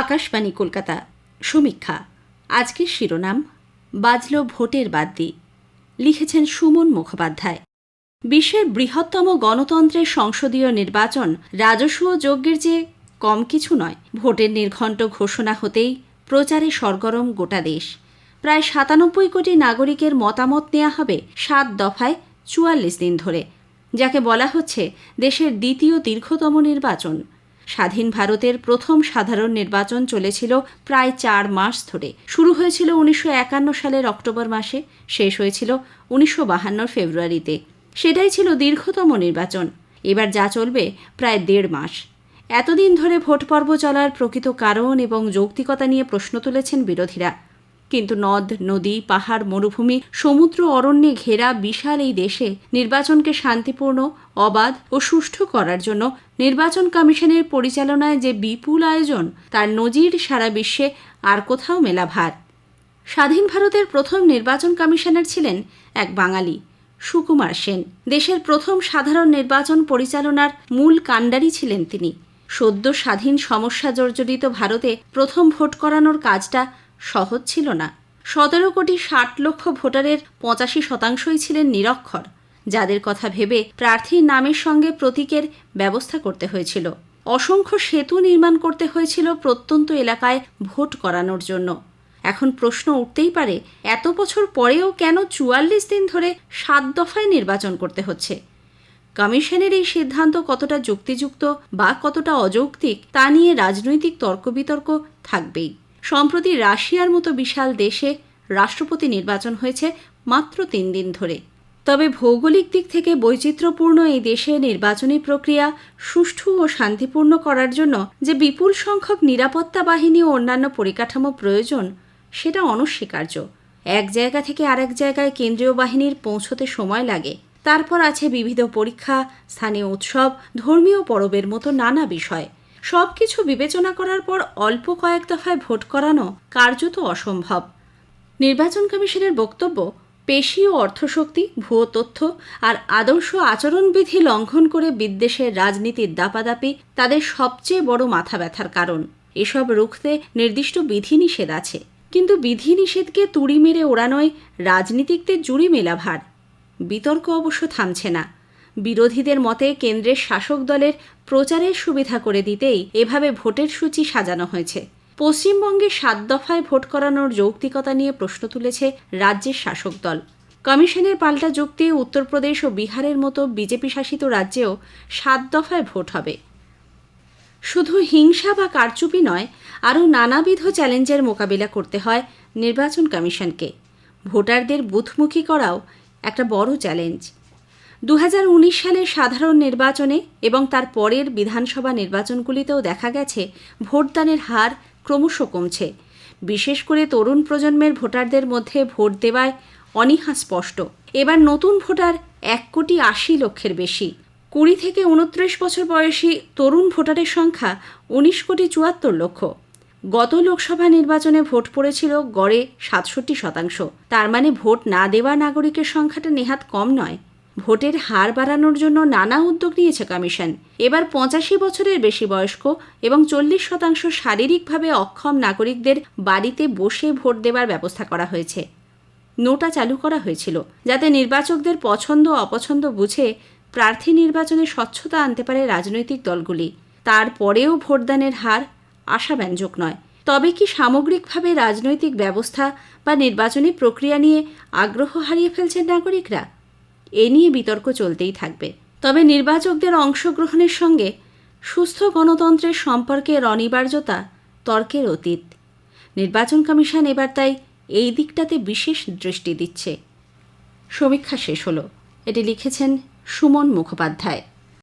আকাশবাণী কলকাতা, সমীক্ষা। আজকের শিরোনাম, বাজল ভোটের বাদ্যি লিখেছেন সুমন মুখোপাধ্যায়। বিশ্বের বৃহত্তম গণতন্ত্রের সংসদীয় নির্বাচন রাজস্ব যজ্ঞের যে কম কিছু নয়। ভোটের নির্ঘণ্ট ঘোষণা হতেই প্রচারে সরগরম গোটা দেশ। প্রায় সাতানব্বই কোটি নাগরিকের মতামত নেওয়া হবে সাত দফায় চুয়াল্লিশ দিন ধরে, যাকে বলা হচ্ছে দেশের দ্বিতীয় দীর্ঘতম নির্বাচন। স্বাধীন ভারতের প্রথম সাধারণ নির্বাচন চলেছিল প্রায় চার মাস ধরে। শুরু হয়েছিল উনিশশো একান্ন সালের অক্টোবর মাসে, শেষ হয়েছিল উনিশশো ফেব্রুয়ারিতে। সেটাই ছিল দীর্ঘতম নির্বাচন। এবার যা চলবে প্রায় দেড় মাস। এতদিন ধরে ভোট পর্ব চলার প্রকৃত কারণ এবং যৌক্তিকতা নিয়ে প্রশ্ন তুলেছেন বিরোধীরা। কিন্তু নদ, নদী, পাহাড়, মরুভূমি, সমুদ্র, অরণ্যে ঘেরা বিশাল এই দেশে নির্বাচনকে শান্তিপূর্ণ, অবাধ ও সুষ্ঠু করার জন্য নির্বাচন কমিশনের পরিচালনায় যে বিপুল আয়োজন, তার নজির সারা বিশ্বে আর কোথাও মেলা ভার। স্বাধীন ভারতের প্রথম নির্বাচন কমিশনার ছিলেন এক বাঙালি, সুকুমার সেন। দেশের প্রথম সাধারণ নির্বাচন পরিচালনার মূল কাণ্ডারি ছিলেন তিনি। সদ্য স্বাধীন সমস্যা জর্জরিত ভারতে প্রথম ভোট করানোর কাজটা সহজ ছিল না। সতেরো কোটি ষাট লক্ষ ভোটারের পঁচাশি শতাংশই ছিলেন নিরক্ষর, যাদের কথা ভেবে প্রার্থীর নামের সঙ্গে প্রতীকের ব্যবস্থা করতে হয়েছিল। অসংখ্য সেতু নির্মাণ করতে হয়েছিল প্রত্যন্ত এলাকায় ভোট করানোর জন্য। এখন প্রশ্ন উঠতেই পারে, এত বছর পরেও কেন চুয়াল্লিশ দিন ধরে সাত দফায় নির্বাচন করতে হচ্ছে? কমিশনের এই সিদ্ধান্ত কতটা যুক্তিযুক্ত বা কতটা অযৌক্তিক তা নিয়ে রাজনৈতিক তর্ক বিতর্ক থাকবেই। সম্প্রতি রাশিয়ার মতো বিশাল দেশে রাষ্ট্রপতি নির্বাচন হয়েছে মাত্র তিন দিন ধরে। তবে ভৌগোলিক দিক থেকে বৈচিত্র্যপূর্ণ এই দেশে নির্বাচনী প্রক্রিয়া সুষ্ঠু ও শান্তিপূর্ণ করার জন্য যে বিপুল সংখ্যক নিরাপত্তা বাহিনী ও অন্যান্য পরিকাঠামো প্রয়োজন, সেটা অনস্বীকার্য। এক জায়গা থেকে আরেক জায়গায় কেন্দ্রীয় বাহিনীর পৌঁছতে সময় লাগে। তারপর আছে বিবিধ পরীক্ষা, স্থানীয় উৎসব, ধর্মীয় পরবের মতো নানা বিষয়। সব কিছু বিবেচনা করার পর অল্প কয়েক দফায় ভোট করানো কার্যত অসম্ভব। নির্বাচন কমিশনের বক্তব্য, পেশি ও অর্থশক্তি, ভুয়ো তথ্য আর আদর্শ আচরণবিধি লঙ্ঘন করে বিদ্বেষের রাজনীতির দাপাদাপি তাদের সবচেয়ে বড় মাথা ব্যথার কারণ। এসব রুখতে নির্দিষ্ট বিধিনিষেধ আছে। কিন্তু বিধিনিষেধকে তুড়ি মেরে ওড়ানোয় রাজনীতিকদের জুড়ি মেলা ভার বিতর্ক অবশ্য থামছে না। বিরোধীদের মতে কেন্দ্রের শাসক দলের প্রচারের সুবিধা করে দিতেই এভাবে ভোটের সূচি সাজানো হয়েছে। পশ্চিমবঙ্গে সাত দফায় ভোট করানোর যৌক্তিকতা নিয়ে প্রশ্ন তুলেছে রাজ্যের শাসক দল। কমিশনের পাল্টা যুক্তি উত্তরপ্রদেশ ও বিহারের মতো বিজেপি শাসিত রাজ্যেও সাত দফায় ভোট হবে। শুধু হিংসা বা কারচুপি নয়, আরও নানাবিধ চ্যালেঞ্জের মোকাবিলা করতে হয় নির্বাচন কমিশনকে। ভোটারদের বুথমুখী করাও একটা বড় চ্যালেঞ্জ। দু হাজার উনিশ সালের সাধারণ নির্বাচনে এবং তার পরের বিধানসভা নির্বাচনগুলিতেও দেখা গেছে ভোটদানের হার ক্রমশ কমছে। বিশেষ করে তরুণ প্রজন্মের ভোটারদের মধ্যে ভোট দেওয়ায় অনীহা স্পষ্ট। এবার নতুন ভোটার এক কোটি আশি লক্ষের বেশি। কুড়ি থেকে উনত্রিশ বছর বয়সী তরুণ ভোটারের সংখ্যা উনিশ কোটি চুয়াত্তর লক্ষ। গত লোকসভা নির্বাচনে ভোট পড়েছিল গড়ে সাতষট্টি শতাংশ। তার মানে ভোট না দেওয়া নাগরিকের সংখ্যাটা নেহাত কম নয়। ভোটের হার বাড়ানোর জন্য নানা উদ্যোগ নিয়েছে কমিশন। এবার পঁচাশি বছরের বেশি বয়স্ক এবং চল্লিশ শতাংশ শারীরিকভাবে অক্ষম নাগরিকদের বাড়িতে বসে ভোট দেওয়ার ব্যবস্থা করা হয়েছে। নোটা চালু করা হয়েছিল, যাতে নির্বাচকদের পছন্দ অপছন্দ বুঝে প্রার্থী নির্বাচনে স্বচ্ছতা আনতে পারে রাজনৈতিক দলগুলি। তারপরেও ভোটদানের হার আশাব্যঞ্জক নয়। তবে কি সামগ্রিকভাবে রাজনৈতিক ব্যবস্থা বা নির্বাচনী প্রক্রিয়া নিয়ে আগ্রহ হারিয়ে ফেলছেন নাগরিকরা? এ নিয়ে বিতর্ক চলতেই থাকবে। তবে নির্বাচকদের অংশগ্রহণের সঙ্গে সুস্থ গণতন্ত্রের সম্পর্কের অনিবার্যতা তর্কের অতীত। নির্বাচন কমিশন এবার তাই এই দিকটাতে বিশেষ দৃষ্টি দিচ্ছে। সমীক্ষা শেষ হলো। এটি লিখেছেন সুমন মুখোপাধ্যায়।